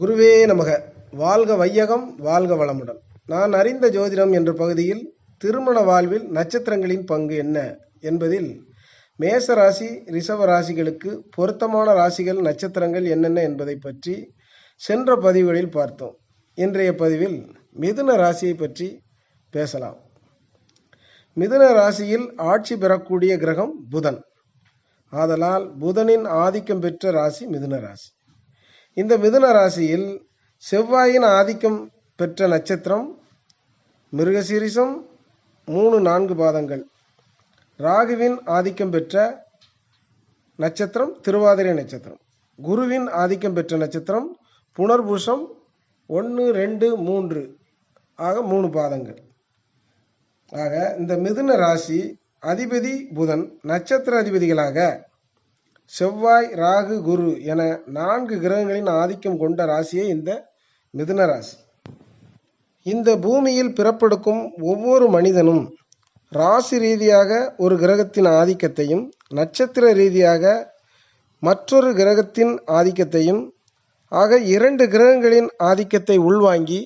குருவே நமக வாழ்க வையகம் வாழ்க வளமுடன். நான் அறிந்த ஜோதிடம் என்ற பகுதியில் திருமண வாழ்வில் நட்சத்திரங்களின் பங்கு என்ன என்பதில் மேச ராசி ரிஷப ராசிகளுக்கு பொருத்தமான ராசிகள் நட்சத்திரங்கள் என்னென்ன என்பதை பற்றி சென்ற பதிவுகளில் பார்த்தோம். இன்றைய பதிவில் மிதுன ராசியை பற்றி பேசலாம். மிதுன ராசியில் ஆட்சி பெறக்கூடிய கிரகம் புதன். ஆதலால் புதனின் ஆதிக்கம் பெற்ற ராசி மிதுன ராசி. இந்த மிதுன ராசியில் செவ்வாயின் ஆதிக்கம் பெற்ற நட்சத்திரம் மிருகசீரிசம் மூணு நான்கு பாதங்கள். ராகுவின் ஆதிக்கம் பெற்ற நட்சத்திரம் திருவாதிரை நட்சத்திரம். குருவின் ஆதிக்கம் பெற்ற நட்சத்திரம் புனர்பூஷம் ஒன்று ரெண்டு மூன்று ஆக மூணு பாதங்கள். ஆக இந்த மிதுன ராசி அதிபதி புதன் நட்சத்திர அதிபதிகளாக செவ்வாய் ராகு குரு என நான்கு கிரகங்களின் ஆதிக்கம் கொண்ட ராசியே இந்த மிதுன ராசி இந்த பூமியில் பிறப்பெடுக்கும் ஒவ்வொரு மனிதனும் ராசி ரீதியாக ஒரு கிரகத்தின் ஆதிக்கத்தையும் நட்சத்திர ரீதியாக மற்றொரு கிரகத்தின் ஆதிக்கத்தையும் ஆக இரண்டு கிரகங்களின் ஆதிக்கத்தை உள்வாங்கி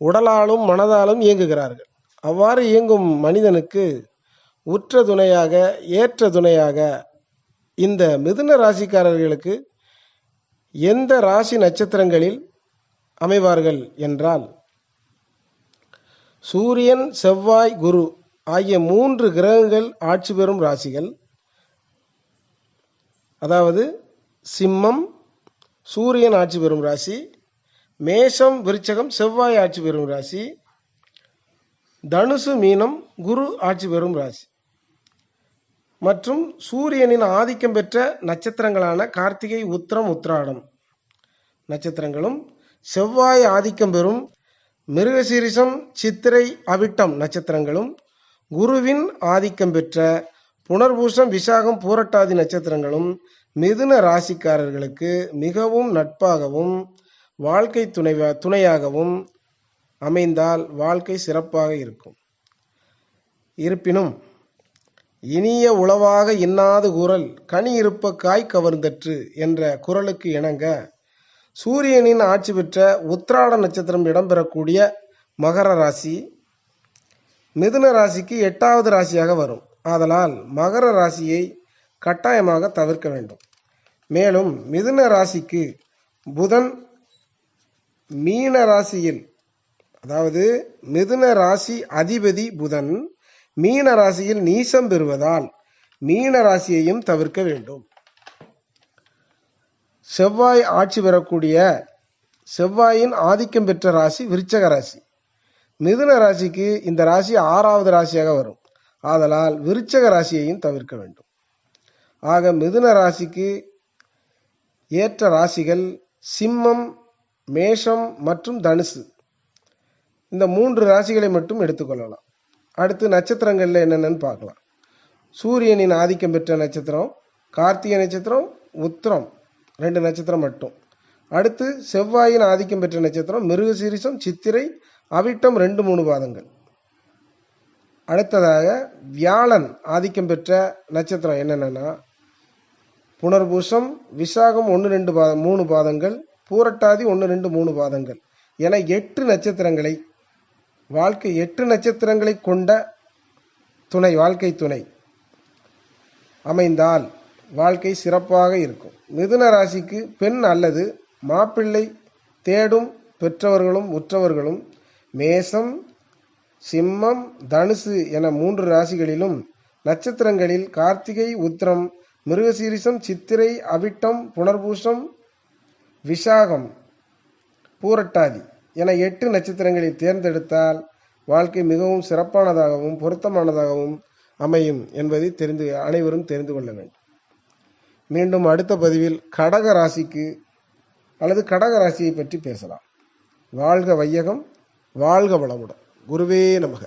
உடலாலும் மனதாலும் இயங்குகிறார்கள். அவ்வாறு இயங்கும் மனிதனுக்கு உற்ற துணையாக ஏற்ற துணையாக இந்த மிதுன ராசிக்காரர்களுக்கு எந்த ராசி நட்சத்திரங்களில் அமைவார்கள் என்றால் சூரியன் செவ்வாய் குரு ஆகிய மூன்று கிரகங்கள் ஆட்சி பெறும் ராசிகள். அதாவது சிம்மம் சூரியன் ஆட்சி பெறும் ராசி மேஷம் விருச்சகம் செவ்வாய் ஆட்சி பெறும் ராசி தனுசு மீனம் குரு ஆட்சி பெறும் ராசி. மற்றும் சூரியனின் ஆதிக்கம் பெற்ற நட்சத்திரங்களான கார்த்திகை உத்திரம் உத்ராடம் நட்சத்திரங்களும் செவ்வாய் ஆதிக்கம் பெறும் மிருகசீரிசம் சித்திரை அவிட்டம் நட்சத்திரங்களும் குருவின் ஆதிக்கம் பெற்ற புனர்பூசம் விசாகம் பூரட்டாதி நட்சத்திரங்களும் மிதுன ராசிக்காரர்களுக்கு மிகவும் நட்பாகவும் வாழ்க்கை துணை துணையாகவும் அமைந்தால் வாழ்க்கை சிறப்பாக இருக்கும். இருப்பினும் இனிய உளவாக இன்னாது குரல் கனி இருப்ப காய் கவர்ந்தற்று என்ற குரலுக்கு இணங்க சூரியனின் ஆட்சி பெற்ற உத்ராட நட்சத்திரம் இடம்பெறக்கூடிய மகர ராசி மிதுன ராசிக்கு எட்டாவது ராசியாக வரும். ஆதலால் மகர ராசியை கட்டாயமாக தவிர்க்க வேண்டும். மேலும் மிதுன ராசிக்கு புதன் மீன ராசியில் அதாவது மிதுன ராசி அதிபதி புதன் மீன ராசியில் நீசம் பெறுவதால் மீன ராசியையும் தவிர்க்க வேண்டும். செவ்வாய் ஆட்சி பெறக்கூடிய செவ்வாயின் ஆதிக்கம் பெற்ற ராசி விருச்சக ராசி. மிதுன ராசிக்கு இந்த ராசி ஆறாவது ராசியாக வரும். ஆதலால் விருச்சக ராசியையும் தவிர்க்க வேண்டும். ஆக மிதுன ராசிக்கு ஏற்ற ராசிகள் சிம்மம் மேஷம் மற்றும் தனுசு. இந்த மூன்று ராசிகளை மட்டும் எடுத்துக்கொள்ளலாம் அடுத்து நட்சத்திரங்களில் என்னென்னு பார்க்கலாம். சூரியனின் ஆதிக்கம் பெற்ற நட்சத்திரம் கார்த்திகை நட்சத்திரம் உத்திரம். ரெண்டு நட்சத்திரம் மட்டும். அடுத்து செவ்வாயின் ஆதிக்கம் பெற்ற நட்சத்திரம் மிருகசீரிசம் சித்திரை அவிட்டம் ரெண்டு மூணு பாதங்கள். அடுத்ததாக வியாழன் ஆதிக்கம் பெற்ற நட்சத்திரம் என்னென்னா புனர்பூசம் விசாகம் ஒன்று ரெண்டு பாதம் மூணு பாதங்கள் பூரட்டாதி ஒன்று ரெண்டு மூணு பாதங்கள் என எட்டு நட்சத்திரங்களை வாழ்க்கை எட்டு நட்சத்திரங்களை கொண்ட துணை வாழ்க்கை துணை. அமைந்தால் வாழ்க்கை சிறப்பாக இருக்கும். மிதுன ராசிக்கு பெண் அல்லது மாப்பிள்ளை தேடும் பெற்றவர்களும் உற்றவர்களும் மேசம் சிம்மம் தனுசு என மூன்று ராசிகளிலும் நட்சத்திரங்களில் கார்த்திகை உத்திரம் மிருகசீரிசம் சித்திரை அவிட்டம் புனர்பூசம் விசாகம் பூரட்டாதி. என எட்டு நட்சத்திரங்களை தேர்ந்தெடுத்தால் வாழ்க்கை மிகவும் சிறப்பானதாகவும் பொருத்தமானதாகவும் அமையும் என்பதை தெரிந்து அனைவரும் தெரிந்து கொள்ள வேண்டும். மீண்டும் அடுத்த பதிவில் கடக ராசிக்கு அல்லது கடக ராசியை பற்றி பேசலாம். வாழ்க வையகம் வாழ்க வளமுடன். குருவே நமக.